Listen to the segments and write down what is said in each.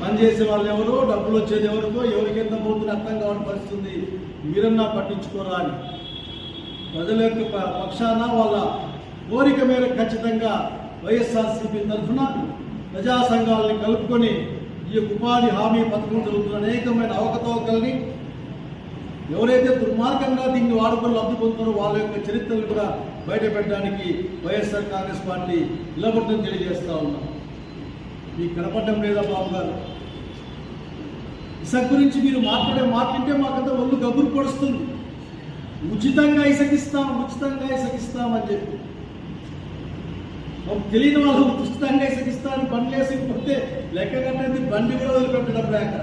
పనిచేసే వాళ్ళు ఎవరు? డబ్బులు వచ్చేది ఎవరికో? ఎవరికి ఎంత పోతుంది అర్థం కావాలని పరిస్థితుంది మీరన్నా పట్టించుకోరా అని. ప్రజల యొక్క పక్షాన వాళ్ళ కోరిక మేరకు ఖచ్చితంగా వైఎస్ఆర్సీపీ తరఫున ప్రజా సంఘాలని కలుపుకొని ఈ ఉపాధి హామీ పథకం జరుగుతున్న అనేకమైన అవకతవకల్ని ఎవరైతే దుర్మార్గంగా దీన్ని వాడుకొని లబ్ధి పొందుతారో వాళ్ళ యొక్క చరిత్రలు కూడా బయటపెట్టడానికి వైఎస్ఆర్ కాంగ్రెస్ పార్టీ నిలబడటం తెలియజేస్తా ఉన్నాం. మీకు కనపడడం లేదా బాబు గారు? ఇసక్ గురించి మీరు మాట్లాడే మాట్లాడితే మాకంతా ఒళ్ళు గబురు పొడుస్తుంది. ఉచితంగా ఇసగిస్తాం ఉచితంగా ఇసగిస్తామని చెప్పి. మాకు తెలియని వాళ్ళు ఉచితంగా ఇసగిస్తాను బండి వేసి కొడితే లెక్క కట్టేది బండి కూడా వదిలిపెట్టడం లేక.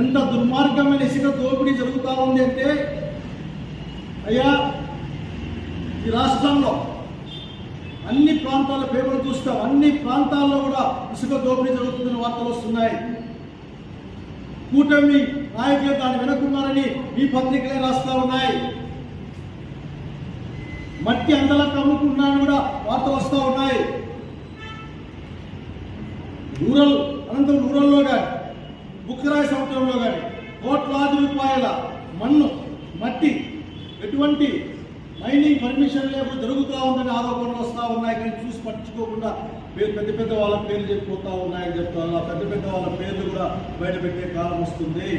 ఎంత దుర్మార్గమైన ఇసుక దోపిడీ జరుగుతూ ఉంది అంటే అయ్యా ఈ రాష్ట్రంలో అన్ని ప్రాంతాల పేపర్లు చూస్తాం. అన్ని ప్రాంతాల్లో కూడా ఇసుక దోపిడీ జరుగుతుందని వార్తలు వస్తున్నాయి. కూటమి నాయకులు దాన్ని వినకున్నారని ఈ పత్రికలే రాస్తా ఉన్నాయి. మట్టి అందలకు అమ్ముకున్నారని కూడా వార్తలు వస్తూ ఉన్నాయి. రూరల్ అనంతరం రూరల్లో కానీ బుక్కరాయ సముద్రంలో కానీ కోట్లాది రూపాయల మన్ను మట్టి ఎటువంటి మైనింగ్ పర్మిషన్ లేకుండా జరుగుతూ ఉందని ఆరోపణలు వస్తూ ఉన్నాయి కానీ చూసి పట్టించుకోకుండా పేరు పెద్ద పెద్ద వాళ్ళ పేర్లు చెప్పిపోతా ఉన్నాయని చెప్తాను. ఆ పెద్ద పెద్ద వాళ్ళ పేర్లు కూడా బయటపెట్టే కాలం వస్తుంది.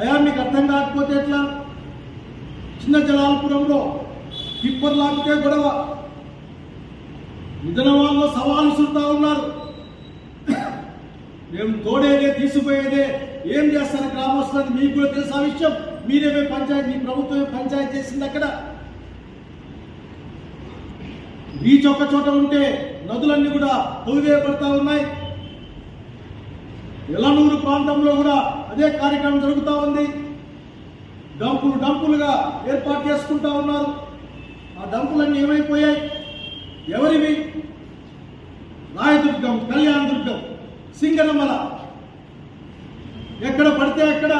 అయా మీకు అర్థం కాకపోతే ఎట్లా? చిన్న జలాలపురంలో టిప్పర్ లాగితే గొడవ. నిజనవాళ్ళు సవాలు చూస్తూ ఉన్నారు. మేము తోడేదే తీసిపోయేదే ఏం చేస్తారు గ్రామస్తులని మీకు కూడా తెలుసు. ఆ విషయం మీరేమే పంచాయతీ ప్రభుత్వమే పంచాయతీ చేసింది అక్కడ. బీచ్ ఒక్క చోట ఉంటే నదులన్నీ కూడా తొలివేయబడతా ఉన్నాయి. ఎలనూరు ప్రాంతంలో కూడా అదే కార్యక్రమం జరుగుతూ ఉంది. డంపులు డంపులుగా ఏర్పాటు చేసుకుంటా ఉన్నారు. ఆ డంపులన్నీ ఏమైపోయాయి? ఎవరివి? రాయదుర్గం కళ్యాణ దుర్గం సింగనమల. ఎక్కడ పడితే అక్కడ